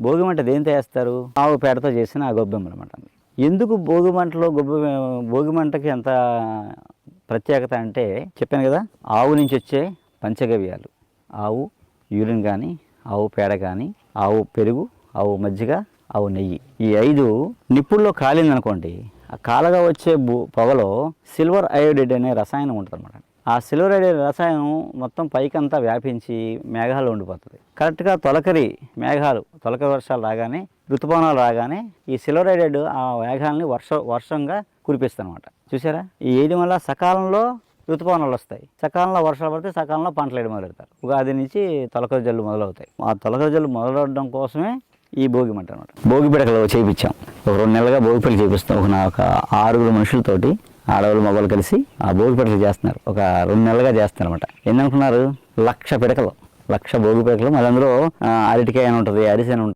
భోగి మంట దేంతో వేస్తారు? ఆవు పేడతో చేసిన ఆ గొబ్బెమ్మలు అనమాట ఎందుకు భోగి మంటలో గొబ్బె భోగి మంటకి ఎంత ప్రత్యేకత అంటే చెప్పాను కదా ఆవు నుంచి వచ్చే పంచగవ్యాలు. ఆవు యూరిన్ కానీ ఆవు పేడ కానీ ఆవు పెరుగు ఆవు మజ్జిగ ఆవు నెయ్యి. ఈ ఐదు నిప్పుల్లో కాలిందనుకోండి ఆ కాలగా వచ్చే పొగలో సిల్వర్ అయోడైడ్ అనే రసాయనం ఉంటుంది అనమాట ఆ సిల్వర్ రసాయనం మొత్తం పైకంతా వ్యాపించి మేఘాలు ఉండిపోతుంది కరెక్ట్గా తొలకరి మేఘాలు తొలకరి వర్షాలు రాగానే ఋతుపవనాలు రాగానే ఈ సిల్వర్ ఆ మేఘాలని వర్ష వర్షంగా కురిపిస్తుంది అనమాట చూసారా? ఈ ఏది వల్ల సకాలంలో ఋతుపవనాలు వస్తాయి. సకాలంలో వర్షాలు పడితే సకాలంలో పంటలు వేయడం మొదలెడతారు. ఉగాది నుంచి తొలకరి జల్లు మొదలవుతాయి. ఆ తొలకరి జల్లు మొదలవడం కోసమే ఈ భోగి మంట అనమాట భోగి పిడకలు చేయించాం ఒక రెండు నెలలుగా భోగి పిడకలు చేపిస్తాం. ఒక నా- ఒక ఆరుగురు మనుషులతోటి ఆడవాళ్ళు మగవాళ్ళు కలిసి ఆ భోగి పిడకలు చేస్తున్నారు. ఒక రెండు నెలలుగా చేస్తున్నారు అనమాట ఏందనుకున్నారు? లక్ష పిడకలు. లక్ష భోగి పిడకలు. మరి అందులో అరటికాయ అని ఉంటుంది అరిసె అని ఉంటుంది.